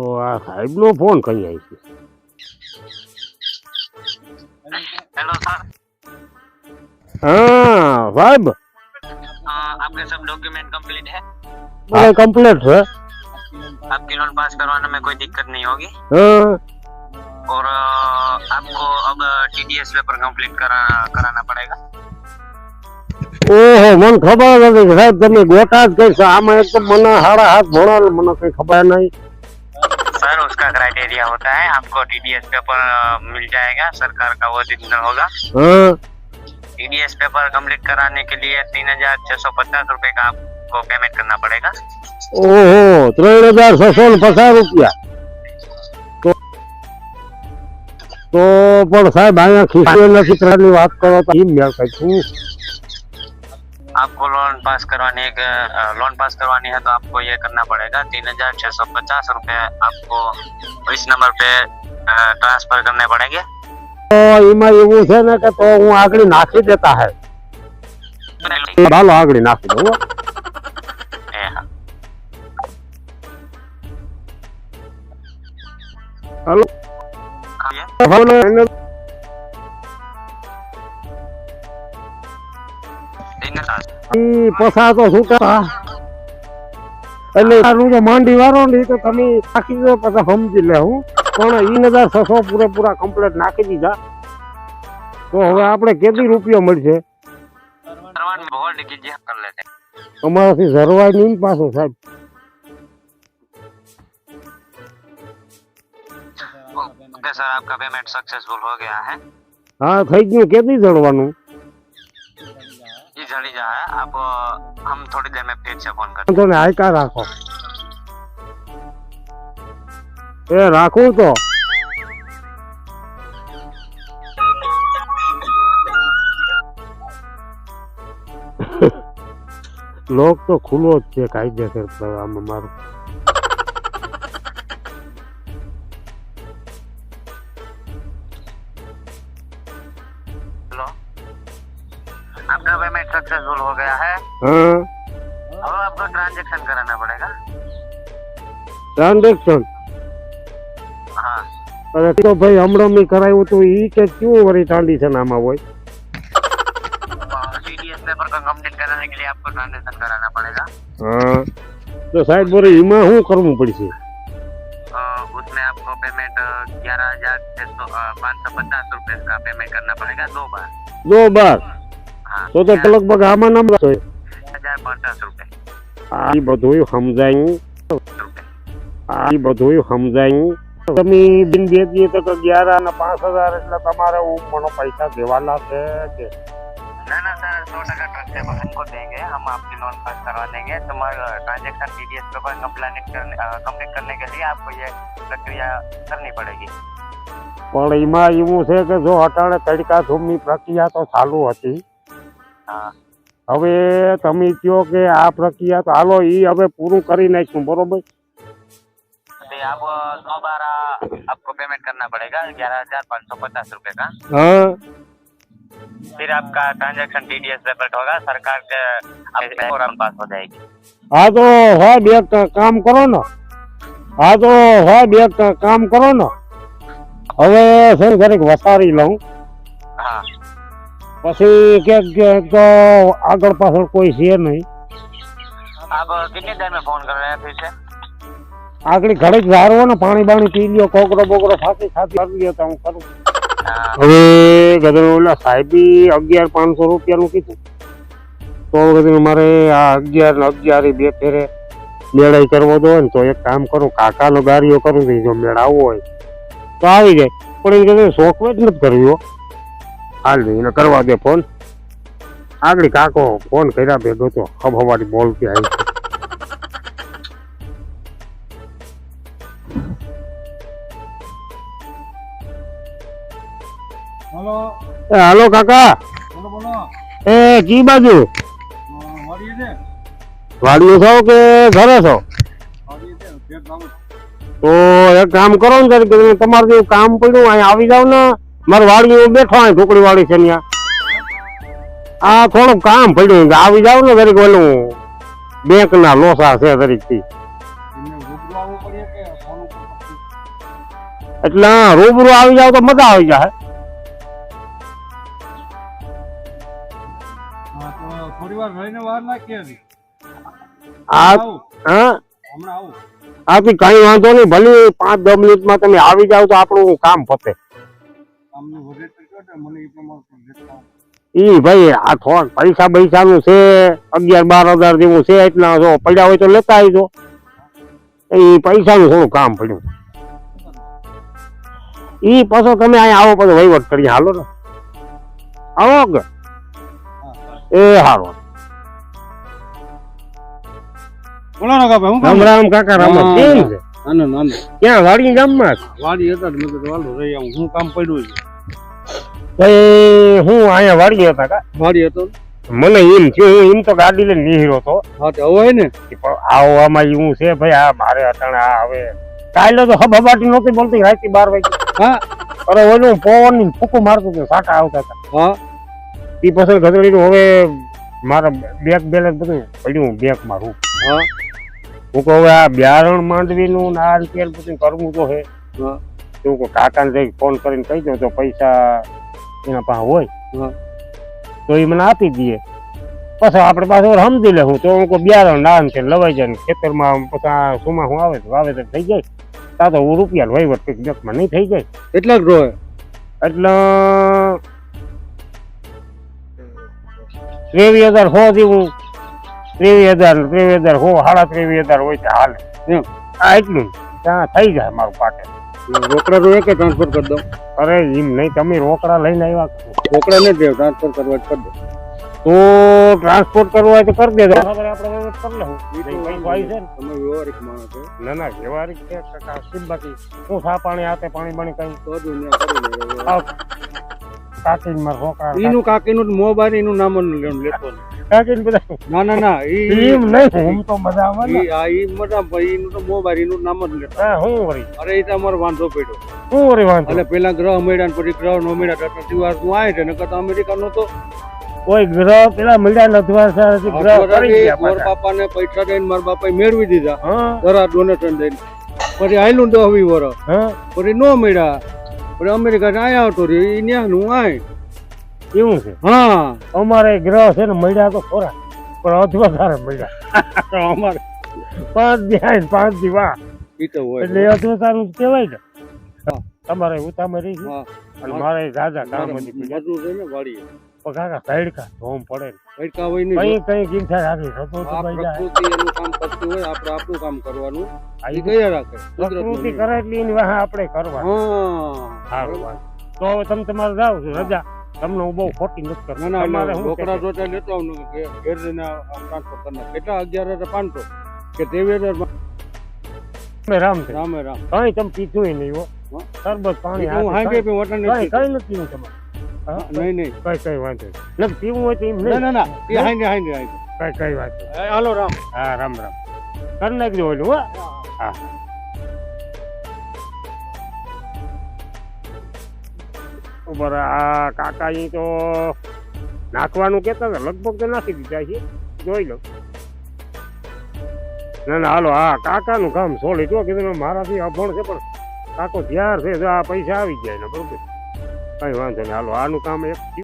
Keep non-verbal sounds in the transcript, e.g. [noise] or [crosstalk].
તો આ સાહેબનો ફોન કઈ આવી છે हेलो सर હા સાહેબ आपके सब डॉक्यूमेंट कंप्लीट है મને કમ્પ્લીટ છે आपकी लोन पास करवाने में कोई दिक्कत नहीं होगी હા और अ, आपको अब टीडीएस पेपर कंप्लीट करा कराना पड़ेगा ઓહો મને ખબર જ નથી કે સાહેબ તમે ગોટા જ કઈ છે આમાં એક તો મને હાડા હાથ ભણાવે મને કઈ ખબર નહીં सर उसका क्राइटेरिया होता है आपको टीडीएस पेपर अ, मिल जाएगा सरकार का वो दिन होगा હા टीडीएस पेपर कंप्लीट कराने के लिए तीन हजार छह सौ पचास रूपए का आपको पेमेंट करना पड़ेगा ઓહો ત્રણ હજાર છસો ને પચાસ રૂપિયા તો તો પણ સાહેબ અહીંયા ખીસ્યો નથી ત્રણની વાત કરો તો એમ મેળ કઈ છું आपको लोन पास करवाने के लोन पास करवानी है तो आपको ये करना पड़ेगा तीन हजार छह सौ पचास रूपए आपको इस नंबर पे ट्रांसफर करने पड़ेंगे તો એમાં એવું છે ને કે તો હું આગળ નાખી દેતા હે ચાલો આગળ નાખી દઉં હો. ए, हाँ। હાલો પછી પસા તો છૂટા એટલે તારું જો માંડી વારો ને તો તમે નાખી દો પછી સમજી લે હું. પણ ઈ નજાર છસો પૂરેપૂરા કમ્પ્લેટ નાખી દીધા. તો હવે આપણે કેટલી રૂપિયા મળશે? અમારાથી ઝરવાય નહીં પાછું સાહેબ. ઓકે સર આપકા પેમેન્ટ સક્સેસફુલ હો ગયા હે? હા થઈ ગયું. કેટલી જળવાનું जड़ी जा है आप अ, हम थोड़ी देर में फिर से फोन कर વાંધો ને હાયકા રાખો એ રાખું તો લોક તો ખુલ્લો જ છે કાયદેસર તો આમાં મારું हेलो आपका पेमेंट सक्सेसफुल हो गया है હા अब आपको ट्रांजेक्शन कराना पड़ेगा ટ્રાન્ઝેક્શન हाँ અરે તો ભાઈ હમણાં મેં કરાવ્યું હતું ઈ કે કેવું વળી ટ્રાન્ઝેક્શન આમાં હોય टीडीएस पेपर को कंप्लीट कराने के लिए आपको ट्रांजेक्शन कराना पड़ेगा હા તો સાહેબ બોરે એમાં શું કરવું પડશે अ, उसमें आपको पेमेंट ग्यारह हजार छह सौ पाँच सौ पचास रूपए का पेमेंट करना पड़ेगा दो बार જો બાર हाँ તો તો લગભગ આમાં નામ રાખો हजार पचास रूपए આ ઈ બધું સમજાયું રૂપે આ ઈ બધું સમજાયું તમે બિન બે દીએ તો તો અગિયાર અને પાંચ હજાર એટલે તમારે હું મને પૈસા દેવાના છે કે ना ना सर सौ टका ट्रक से हमको देंगे हम आपकी लोन पास करवा देंगे तुम्हारा ट्रांजेक्शन टीडीएस पेपर कंप्लीट करने कंप्लीट करने के लिए आपको ये प्रक्रिया करनी पड़ेगी પણ એમાં એવું છે કે જો અટાણે તડકા ધૂમની પ્રક્રિયા તો ચાલુ હતી हाँ હવે તમે કહો કે આ પ્રક્રિયા તો હાલો એ હવે પૂરું કરી નાખ્યું બરોબર तो आप अ, दो बार अ, आपको पेमेंट करना पड़ेगा ग्यारह हजार पाँच सौ पचास रूपए का હા फिर आपका ट्रांजेक्शन टीडीएस पेपर होगा सरकार के आपके और पास हो जाएगी હા તો સાહેબ એક કામ કરો ને હા તો સાહેબ એક કામ કરો ને હવે છે ને જરીક વસારી લઉં हाँ પછી ક્યાંક તો આગળ પાછળ કોઈ છે નહીં. આપ આગળ ઘરે જ વારવો ને પાણી બાણી પી લ્યો કોકરો બોકરો ફાંકી ફાંકી કરી લ્યો તો હું કરું. હવે ગધરોલા સાહેબી અગિયાર પાંચસો રૂપિયાનું કીધું. તો વખતે મારે આ અગિયાર ને અગિયાર બે ફેરે મેળાઈ કરવો દો ને તો એક કામ કરું કાકાનો ગાડીઓ કરું જો મેળા આવવો હોય. તો આવી જાય. પણ એ કદાચ શોખ જ નથી કર્યો હાલ એને કરવા દે ફોન. આગળ કાકો ફોન કર્યા ભેગો તો હબ હવારી બોલતી આવી હલો. એ હાલો કાકા. બોલો બોલો. એ કી બાજુ. અ, છે? વાડીઓ છો કે ઘરે છો? તો એક કામ કરો ને તમારું કામ પડ્યું અહીં આવી જાવ ને. મારે વાડી બેઠો અહીં ઢોકળી વાળી છે ત્યાં આ થોડુંક કામ પડ્યું આવી જાવ ને જરીક ઓલું બેંક ના લોસા છે જરીકથી. એટલે હા, રૂબરૂ આવી જાવ તો મજા આવી જાય. હા? થોડી હા આથી કઈ વાંધો નહીં. ભલે પાંચ દસ મિનિટમાં તમે આવી જાવ તો આપણું કામ પતે. ઈ ભાઈ આ થોડ પૈસા પૈસાનું છે અગિયાર બાર હજાર જેવું છે એટલા જો પડ્યા હોય તો લેતા આવજો. એ પૈસાનું થોડું કામ પડ્યું. ઈ પાછો તમે અહીંયા આવો પછી વહીવટ કરી હાલો ને. આવો કે એ હારો. બોલો ને કાકા રામ રામ કાકા રામ રામ. કેમ છે? નાનો નાનો ક્યાં? વાડી ગામમાં? વાડી હતા જ મેં કીધું હાલો રહી આવું. શું કામ પડ્યું છે. ભાઈ હું અહીંયા વાડી હતા કા? વાડી હતો મને એમ થયું હું એમ તો ગાડી લઈને નીહરો તો. હા તો હોય ને. આવો આમાં એવું છે ભાઈ આ મારે અટાણે આ હવે. કાલે તો હબાબાટી નહોતી બોલતી રાતી બાર વાગે હા. અરે ઓલું પવનની ફૂકું મારતું હતું સાટા આવતા હતા. હા. એ પછી ગધડી હવે મારા બેગ બેલેન્સ બધું પડ્યું બેગ મારું હા. હું કહું હવે આ બિયારણ માંડવીનું ને આ રીતે બધું કરવું તો છે હા. એવું કોઈ કાકાને જઈ ફોન કરીને કહી દો તો પૈસા એના પાસે હોય. હા. તો એ મને આપી દઈએ પછી આપણે પાસે ઓર સમજી લે હું તો હું કોઈ બિયારણ ના છે લવાઈ જાય ને ખેતરમાં પછી આ સુમા હું આવે તો વાવેતર થઈ જાય. તા તો હું રૂપિયા વહીવટ કંઈક બેંકમાં નહીં થઈ જાય. કેટલા જ રોય? એટલે ત્રેવીસ હજાર હો જેવું ત્રેવીસ હજાર ત્રેવીસ હજાર હો સાડા ત્રેવીસ હજાર હોય છે હાલે. એમ. આ એટલું ત્યાં થઈ જાય મારું પાટે રોકડા રોય કે ટ્રાન્સફર કરી દઉં. અરે એમ નહીં તમે રોકડા લઈને આવ્યા રોકડા નહીં દેવ ટ્રાન્સફર કરવા કરી દો તો ટ્રાન્સપોર્ટ કરવો હોય તો કરી દેજો. આપણે કરી છે ને. તમે વ્યવહારિક માણસ છો ના ના વ્યવહારિક છે કાકા શું બાકી શું સા પાણી આતે પાણી પાણી કઈ? તો જ ત્યાં કાકીને મારા ઈનું કાકીનું મોબાઈલ એનું નામ લેતો નહીં. કાકીને બધા. ના ના ના ઈ એમ નહીં હું તો મજામાં ઈ આ ઈ મોબાઈલ નામ જ લેતા. હા હું વળી. અરે એ તમારો વાંધો પડ્યો. હું વાંધો? એટલે પેલા ગ્રહ મળ્યા ને પછી ગ્રહ નો મળ્યા તો દિવસ હું આવે છે નકર અમેરિકા નો તો કોઈ ગ્રહ પેલા મળ્યા સાહેબ ગ્રહ કરી ગયા મારા બાપા ને પૈસા દઈને મારા બાપાએ મેળવી દીધા. જરા ડોનેશન દઈને. પછી આયલું દસ વર વર્ષ પછી નો મળ્યા. પછી અમેરિકા આયા હતો રે ઈ ન્યા નું આય. એવું છે? હા. અમારે ગ્રહ છે ને મળ્યા તો ખોરા પણ અધ સારા મળ્યા. [laughs] અમારે. પાંચ દિવસ પાંચ દિવસ ઈ તો હોય એટલે અધ વધારું કહેવાય ને. તમારે ઉતામાં રહી અને મારે રાજા કામ છે ને પણ કાકા તડકા ધોમ પડે તડકા હોય નહીં કઈ કઈ ગીંઠા રાખી શકો તો. પ્રકૃતિ એનું કામ કરતું હોય આપણે આપણું કામ કરવાનું. આ ઈ ઈ રાખે? પ્રકૃતિ કરે એટલે એની વાહ આપણે કરવા હા. સારું તો હવે તમે તમારે જાઓ છો રજા. તમને હું બહુ ખોટી નથી કરતો. ના ના છે? જોતા લેતો આવું કે ઘેર જઈને પાંચસો કરનાર કેટલા અગિયાર હજાર પાંચસો. કે તેવી હજાર રામ રામે રામ. કઈ તમે પીધું નહીં હો. સરબત પાણી હું હાંગે પી વટન કઈ નથી કઈ નથી હું? તમારે નહીં નહીં. કઈ કઈ વાંધો. નથી પીવું હોય તો એમ નહીં. ના ના. એ હાંગે હાંગે હાંગે કઈ કઈ વાત હાલો રામ. હા રામ રામ. કરી નાખજો ઓલું હો. હા. ઉપર આ કાકા અહીં તો નાખવાનું કેતા હતા. લગભગ તો નાખી દીધા છે. જોઈ લો. ના ના, હાલો હા કાકાનું કામ સોલી જો કીધું મારાથી અભણ છે પણ કાકો ત્યાર છે આ પૈસા આવી જાય ને, બરોબર? કઈ વાંધો નહીં. હાલો, આનું કામ એક